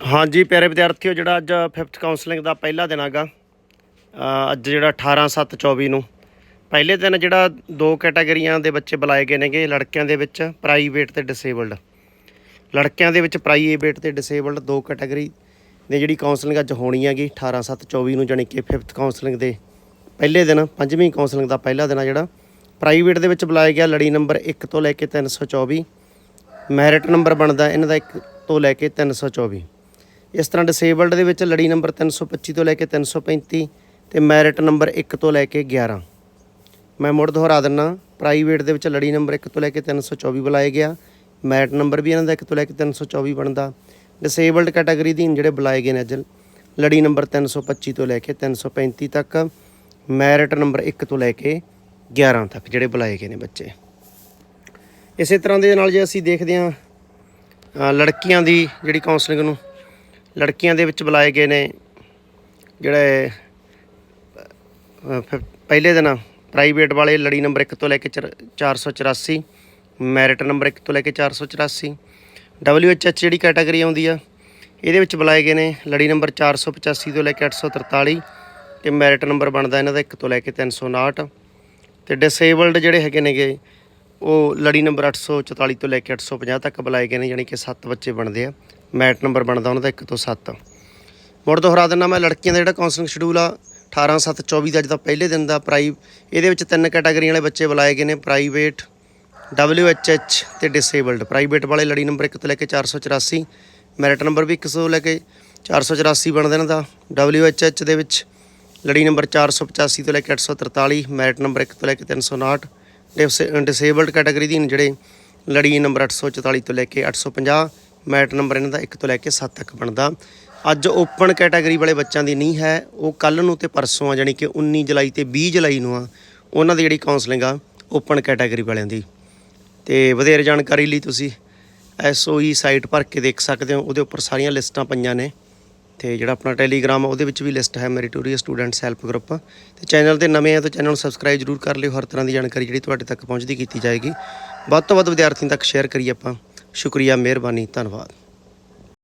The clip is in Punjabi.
ਹਾਂਜੀ, ਪਿਆਰੇ ਵਿਦਿਆਰਥੀਓ, ਜਿਹੜਾ ਅੱਜ 5th ਕਾਉਂਸਲਿੰਗ ਦਾ ਪਹਿਲਾ ਦਿਨ ਹੈਗਾ ਅੱਜ ਜਿਹੜਾ 18 7 24 ਨੂੰ, ਪਹਿਲੇ ਦਿਨ ਜਿਹੜਾ ਦੋ ਕੈਟਾਗਰੀਆਂ ਦੇ ਬੱਚੇ ਬੁਲਾਏ ਗਏ ਨੇਗੇ, ਲੜਕਿਆਂ ਦੇ ਵਿੱਚ ਪ੍ਰਾਈਵੇਟ ਤੇ ਡਿਸੇਬਲਡ ਲੜਕਿਆਂ ਦੇ ਵਿੱਚ ਪ੍ਰਾਈਵੇਟ ਤੇ ਡਿਸੇਬਲਡ ਦੋ ਕੈਟਾਗਰੀ ਦੀ ਜਿਹੜੀ ਕਾਉਂਸਲਿੰਗ ਅੱਜ ਹੋਣੀ ਹੈਗੀ 18 7 24 ਨੂੰ, ਜਾਣੀ ਕਿ 5th ਕਾਉਂਸਲਿੰਗ ਦੇ ਪਹਿਲੇ ਦਿਨ, ਪੰਜਵੀਂ ਕਾਉਂਸਲਿੰਗ ਦਾ ਪਹਿਲਾ ਦਿਨ ਆ ਜਿਹੜਾ। ਪ੍ਰਾਈਵੇਟ ਦੇ ਵਿੱਚ ਬੁਲਾਇਆ ਗਿਆ ਲੜੀ ਨੰਬਰ 1 ਤੋਂ ਲੈ ਕੇ 324 ਮੈਰਿਟ ਨੰਬਰ ਬਣਦਾ ਇਹਨਾਂ ਦਾ 1 ਤੋਂ ਲੈ ਕੇ 324 ਇਸ ਤਰ੍ਹਾਂ ਡਿਸੇਬਲਡ ਦੇ ਵਿੱਚ ਲੜੀ ਨੰਬਰ 325 ਤੋਂ ਲੈ ਕੇ 335 ਤੇ ਮੈਰਿਟ ਨੰਬਰ 1 ਤੋਂ ਲੈ ਕੇ 11 ਮੈਂ ਮੁੜ ਦੁਹਰਾ ਦਿੰਨਾ ਪ੍ਰਾਈਵੇਟ ਦੇ ਵਿੱਚ ਲੜੀ ਨੰਬਰ 1 ਤੋਂ ਲੈ ਕੇ 324 ਬੁਲਾਇਆ ਗਿਆ। ਮੈਰਿਟ ਨੰਬਰ ਵੀ ਇਹਨਾਂ ਦਾ 1 ਤੋਂ ਲੈ ਕੇ 324 ਬਣਦਾ। ਡਿਸੇਬਲਡ ਕੈਟਾਗਰੀ ਦੇ ਜਿਹੜੇ ਬੁਲਾਏ ਗਏ ਨੇ ਅੱਜ, ਲੜੀ ਨੰਬਰ 325 ਤੋਂ ਲੈ ਕੇ 335 ਤੱਕ ਮੈਰਿਟ ਨੰਬਰ 1 ਤੋਂ ਲੈ ਕੇ 11 ਤੱਕ ਜਿਹੜੇ ਬੁਲਾਏ ਗਏ ਨੇ ਬੱਚੇ। ਇਸੇ ਤਰ੍ਹਾਂ ਦੇ ਨਾਲ ਜੇ ਅਸੀਂ ਦੇਖਦੇ ਹਾਂ ਲੜਕੀਆਂ ਦੀ ਜਿਹੜੀ ਕਾਉਂਸਲਿੰਗ ਨੂੰ ਲੜਕੀਆਂ ਦੇ ਵਿੱਚ ਬੁਲਾਏ ਗਏ ਨੇ ਜਿਹੜੇ ਅ, ਪਹਿਲੇ ਦਿਨ ਪ੍ਰਾਈਵੇਟ ਵਾਲੇ ਲੜੀ ਨੰਬਰ 1 ਤੋਂ ਲੈ ਕੇ ਚਰ- 484 ਮੈਰਿਟ ਨੰਬਰ 1 ਤੋਂ ਲੈ ਕੇ 484 WHH ਜਿਹੜੀ ਕੈਟਾਗਰੀ ਆਉਂਦੀ ਆ ਇਹਦੇ ਵਿੱਚ ਬੁਲਾਏ ਗਏ ਨੇ ਲੜੀ ਨੰਬਰ 485 ਤੋਂ ਲੈ ਕੇ 843 ਤੇ ਮੈਰਿਟ ਨੰਬਰ ਬਣਦਾ ਇਹਨਾਂ ਦਾ 1 ਤੋਂ ਲੈ ਕੇ 359 ਤੇ ਡਿਸੇਬਲਡ ਜਿਹੜੇ ਹੈਗੇ ਨੇਗੇ ਉਹ ਲੜੀ ਨੰਬਰ 844 ਤੋਂ ਲੈ ਕੇ 850 ਤੱਕ ਬੁਲਾਏ ਗਏ ਨੇ ਯਾਨੀ ਕਿ 7 ਬੱਚੇ ਬਣਦੇ ਆ। ਮੈਟ ਨੰਬਰ ਬਣਦਾ ਉਹਨਾਂ ਦਾ 1 ਤੋਂ 7 ਮੁੜ ਦੁਹਰਾ ਦਿੰਦਾ ਮੈਂ, ਲੜਕੀਆਂ ਦਾ ਜਿਹੜਾ ਕਾਉਂਸਲਿੰਗ ਸ਼ਡਿਊਲ ਆ 18 7 24 ਦਾ ਅੱਜ ਪਹਿਲੇ ਦਿਨ ਦਾ ਪ੍ਰਾਈ, ਇਹਦੇ ਵਿੱਚ ਤਿੰਨ ਕੈਟਾਗਰੀਆਂ ਵਾਲੇ ਬੱਚੇ ਬੁਲਾਏ ਗਏ ਨੇ ਪ੍ਰਾਈਵੇਟ WHH ਤੇ ਡਿਸੇਬਲਡ ਪ੍ਰਾਈਵੇਟ ਵਾਲੇ ਲੜੀ ਨੰਬਰ 1 ਤੋਂ ਲੈ ਕੇ 484 ਮੈਰਿਟ ਨੰਬਰ ਵੀ 100 ਤੋਂ ਲੈ ਕੇ 484 ਬਣਦਾ ਇਹਨਾਂ ਦਾ। WHH ਦੇ ਵਿੱਚ ਲੜੀ ਨੰਬਰ 485 ਤੋਂ ਲੈ ਕੇ 843 ਮੈਰਿਟ ਨੰਬਰ 1 ਤੋਂ ਲੈ ਕੇ 359 ਡਿਸ- ਡਿਸੇਬਲਡ ਕੈਟਾਗਰੀ ਦੀ ਜਿਹੜੇ ਲੜੀ ਨੰਬਰ 844 ਤੋਂ ਲੈ ਕੇ 850 ਮੈਟ ਨੰਬਰ ਇਹਨਾਂ ਦਾ 1 ਤੋਂ ਲੈ ਕੇ 7 ਤੱਕ ਬਣਦਾ। ਅੱਜ ਓਪਨ ਕੈਟਾਗਰੀ ਵਾਲੇ ਬੱਚਿਆਂ ਦੀ ਨਹੀਂ ਹੈ। ਉਹ ਕੱਲ ਨੂੰ ਤੇ ਪਰਸੋਂ ਆ, ਜਾਣੀ ਕਿ 19 ਜੁਲਾਈ ਤੇ 20 ਜੁਲਾਈ ਨੂੰ ਆ। ਉਹਨਾਂ ਦੀ ਜਿਹੜੀ ਕਾਉਂਸਲਿੰਗ ਆ ਓਪਨ ਕੈਟਾਗਰੀ ਵਾਲਿਆਂ ਦੀ। ਤੇ ਵਧੇਰੇ ਜਾਣਕਾਰੀ ਲਈ ਤੁਸੀਂ ਐਸਓਈ ਸਾਈਟ ਭਰ ਕੇ ਦੇਖ ਸਕਦੇ ਹੋ। ਉਹਦੇ ਉੱਪਰ ਸਾਰੀਆਂ ਲਿਸਟਾਂ ਪਈਆਂ ਨੇ। ਤੇ ਜਿਹੜਾ ਆਪਣਾ ਟੈਲੀਗ੍ਰਾਮ ਆ, ਉਹਦੇ ਵਿੱਚ ਵੀ ਲਿਸਟ ਹੈ ਮੈਰੀਟੋਰੀਅਸ ਸਟੂਡੈਂਟਸ ਹੈਲਪ ਗਰੁੱਪ ਤੇ ਚੈਨਲ ਤੇ ਨਵੇਂ ਆ, ਤਾਂ ਚੈਨਲ ਨੂੰ ਸਬਸਕ੍ਰਾਈਬ ਜਰੂਰ ਕਰ ਲਿਓ। ਹਰ ਤਰ੍ਹਾਂ ਦੀ ਜਾਣਕਾਰੀ ਜਿਹੜੀ ਤੁਹਾਡੇ ਤੱਕ ਪਹੁੰਚਦੀ ਕੀਤੀ ਜਾਏਗੀ। ਵੱਧ ਤੋਂ ਵੱਧ ਵਿਦਿਆਰਥੀਆਂ ਤੱਕ ਸ਼ੇਅਰ ਕਰੀਏ ਆਪਾਂ। ਸ਼ੁਕਰੀਆ ਮਿਹਰਬਾਨੀ ਧੰਨਵਾਦ।